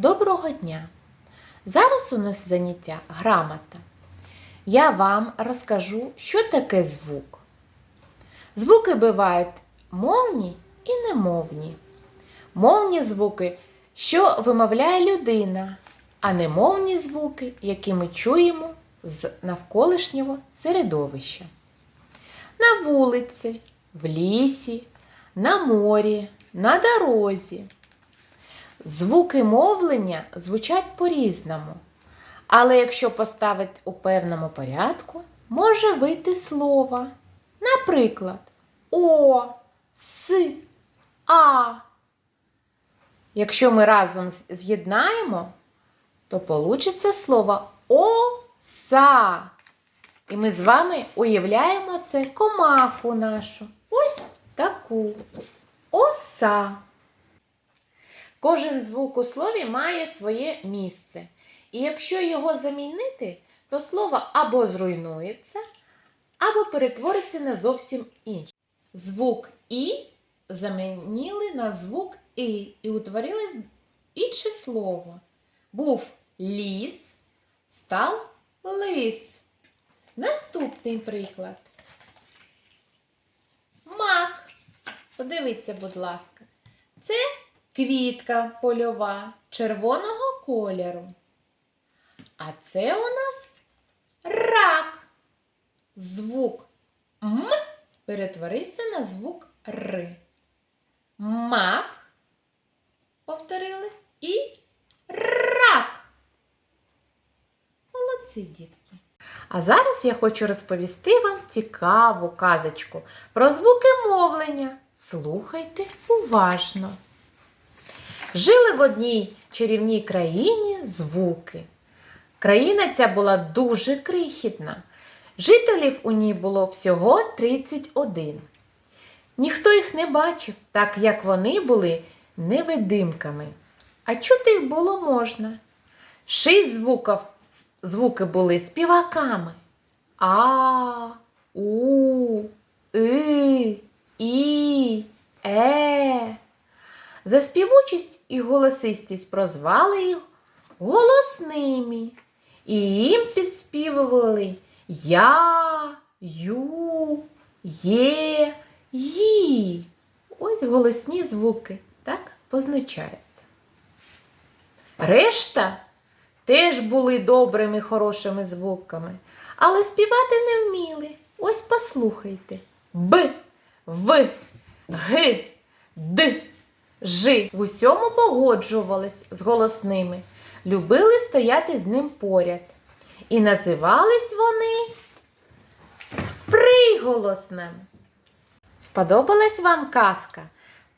Доброго дня! Зараз у нас заняття грамота. Я вам розкажу, що таке звук. Звуки бувають мовні і немовні. Мовні звуки, що вимовляє людина, а немовні звуки, які ми чуємо з навколишнього середовища. На вулиці, в лісі, на морі, на дорозі. Звуки мовлення звучать по-різному, але якщо поставити у певному порядку, може вийти слово. Наприклад, О, С, А. Якщо ми разом з'єднаємо, то получиться слово оса. І ми з вами уявляємо це комаху нашу. Ось таку. Оса. Кожен звук у слові має своє місце. І якщо його замінити, то слово або зруйнується, або перетвориться на зовсім інше. Звук І замінили на звук І і утворилось інше слово. Був ліс, став лис. Наступний приклад. Мак. Подивіться, будь ласка. Це квітка польова червоного кольору. А це у нас рак. Звук М перетворився на звук Р. Мак. Повторили. І рак. Молодці, дітки. А зараз я хочу розповісти вам цікаву казочку про звуки мовлення. Слухайте уважно. Жили в одній чарівній країні звуки. Країна ця була дуже крихітна. Жителів у ній було всього 31. Ніхто їх не бачив, так як вони були невидимками. А чути їх було можна. Шість звуків, звуки були співаками. А, У, И, І, Е. За співучість і голосистість прозвали їх голосними. І їм підспівували Я, Ю, Є, Ї. Ось голосні звуки так позначаються. Решта теж були добрими, хорошими звуками, але співати не вміли. Ось послухайте. Б, В, Г, Д, Ж. В усьому погоджувались з голосними, любили стояти з ним поряд. І називались вони приголосним. Сподобалась вам казка?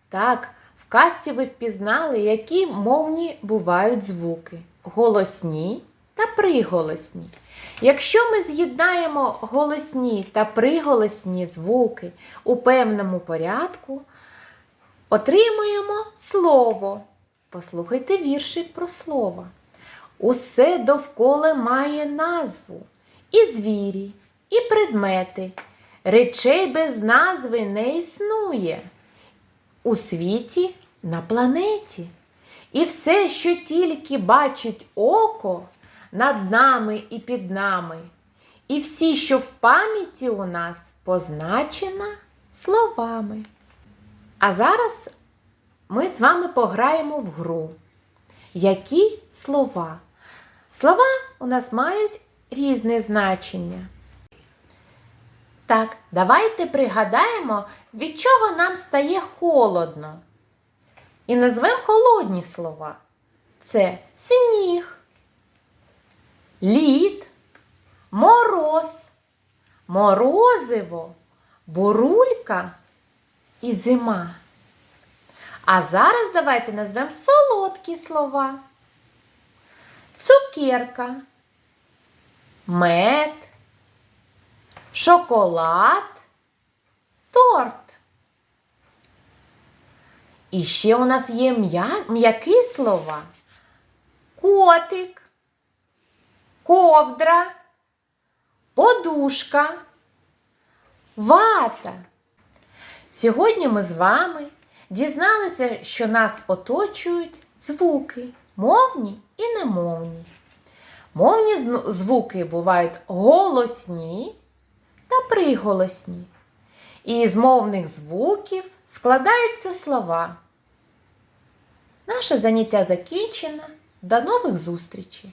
Так, в казці ви впізнали, які мовні бувають звуки голосні та приголосні. Якщо ми з'єднаємо голосні та приголосні звуки у певному порядку, отримуємо слово. Послухайте віршик про слово. Усе довкола має назву і звірі, і предмети. Речей без назви не існує у світі на планеті. І все, що тільки бачить око над нами і під нами, і всі, що в пам'яті у нас, позначена словами. А зараз ми з вами пограємо в гру. Які слова? Слова у нас мають різне значення. Так, давайте пригадаємо, від чого нам стає холодно. І назвемо холодні слова. Це сніг, лід, мороз, морозиво, бурулька і зима. А зараз давайте назвемо солодкі слова. Цукерка, мед, шоколад, торт. І ще у нас є м'я- м'які слова. Котик, ковдра, подушка, вата. Сьогодні ми з вами дізналися, що нас оточують звуки. мовні і немовні. Мовні звуки бувають голосні та приголосні. І з мовних звуків складаються слова. Наше заняття закінчено. До нових зустрічей!